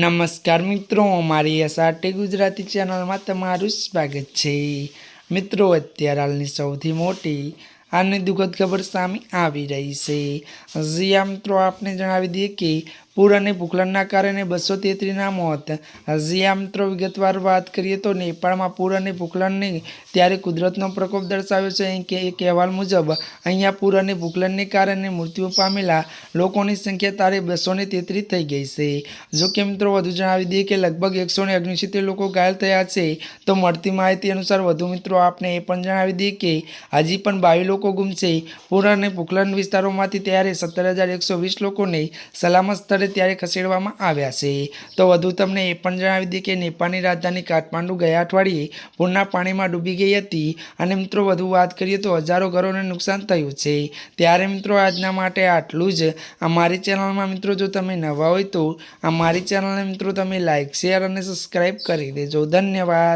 નમસ્કાર મિત્રો, અમારી એસઆરટી ગુજરાતી ચેનલમાં તમારું સ્વાગત છે. મિત્રો, અત્યારે હાલની સૌથી મોટી અને દુઃખદ ખબર સામે આવી રહી છે. આ મિત્રો, આપને જણાવી દઈએ કે પૂર અને ભૂખલનના કારણે બસો તેત્રીસના મોત હજી આ મિત્રો વિગતવાર વાત કરીએ તો નેપાળમાં પૂર અને ભૂખલનને ત્યારે કુદરતનો પ્રકોપ દર્શાવ્યો છે અહીં કે એક અહેવાલ મુજબ અહીંયા પૂર અને ભૂખલનને કારણે મૃત્યુ પામેલા લોકોની સંખ્યા તારે બસો તેત્રીસ થઈ ગઈ છે. જો કે મિત્રો વધુ જણાવી દઈએ કે લગભગ એકસો ને લોકો ઘાયલ થયા છે, તો મળતી માહિતી અનુસાર વધુ મિત્રો આપને એ પણ જણાવી દઈએ કે હજી પણ બાવી લોકો ગુમ છે. પૂર અને ભૂખલન વિસ્તારોમાંથી ત્યારે સત્તર લોકોને સલામત સ્થળે ત્યારે ખસેડવામાં આવ્યા છે. તો વધુ તમને એ પણ જણાવી દઈએ કે નેપાળની રાજધાની કાઠમાંડુ ગયા અઠવાડિયે પૂરના પાણીમાં ડૂબી ગઈ હતી. અને મિત્રો, વધુ વાત કરીએ તો હજારો ઘરોને નુકસાન થયું છે. ત્યારે મિત્રો, આજના માટે આટલું જ. અમારી ચેનલમાં મિત્રો, જો તમે નવા હોય તો અમારી ચેનલને મિત્રો, તમે લાઇક શેર અને સબસ્ક્રાઈબ કરી દેજો. ધન્યવાદ.